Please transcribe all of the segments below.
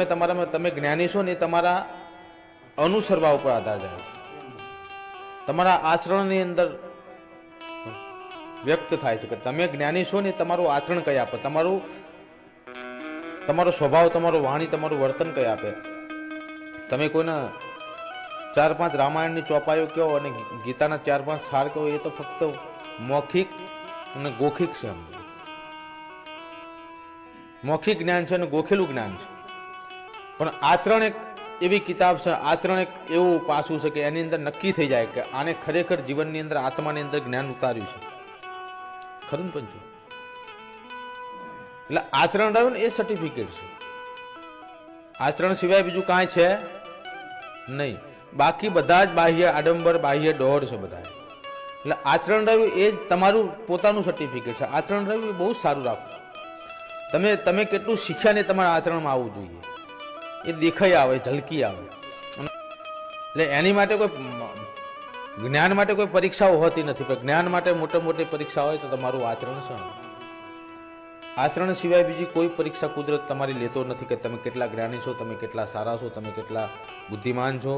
તમે તમારામાં તમે જ્ઞાની છો ને તમારા અનુસરવા ઉપર આધાર જાય તમારા આચરણની અંદર વ્યક્ત થાય છે કે તમે જ્ઞાની છો ને તમારું આચરણ કઈ આપે? તમારું તમારો સ્વભાવ, તમારું વાણી, તમારું વર્તન કઈ આપે? તમે કોઈના ચાર પાંચ રામાયણની ચોપાઈઓ કહો અને ગીતાના ચાર પાંચ સાર કહો, એ તો ફક્ત મૌખિક અને ગોખિક છે મૌખિક જ્ઞાન છે અને ગોખેલું જ્ઞાન છે. પણ આચરણ એક એવી કિતાબ છે, આચરણ એક એવું પાસું છે કે એની અંદર નક્કી થઈ જાય કે આને ખરેખર જીવનની અંદર, આત્માની અંદર જ્ઞાન ઉતાર્યું છે. ખરું પંચુ? એટલે આચરણ રહ્યું ને એ સર્ટિફિકેટ છે. આચરણ સિવાય બીજું કાંઈ છે નહીં. બાકી બધા જ બાહ્ય આડંબર, બાહ્ય ડોહર છે બધા એટલે આચરણ રહ્યું એ જ તમારું પોતાનું સર્ટિફિકેટ છે. આચરણ રહ્યું એ બહુ સારું રાખવું તમે તમે કેટલું શીખ્યા ને તમારા આચરણમાં આવવું જોઈએ. એ દેખાઈ આવે, ઝલકી આવે. એટલે એની માટે કોઈ જ્ઞાન માટે કોઈ પરીક્ષાઓ હોતી નથી. પણ જ્ઞાન માટે મોટી મોટી પરીક્ષા હોય તો તમારું આચરણ છે આચરણ સિવાય બીજી કોઈ પરીક્ષા કુદરત તમારી લેતો નથી કે તમે કેટલા જ્ઞાની છો, તમે કેટલા સારા છો, તમે કેટલા બુદ્ધિમાન છો.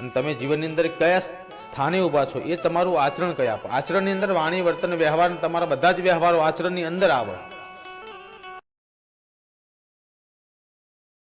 અને તમે જીવનની અંદર કયા સ્થાને ઊભા છો, એ તમારું આચરણ કયા આચરણની અંદર વાણી, વર્તન, વ્યવહાર, તમારા બધા જ વ્યવહારો આચરણની અંદર આવે.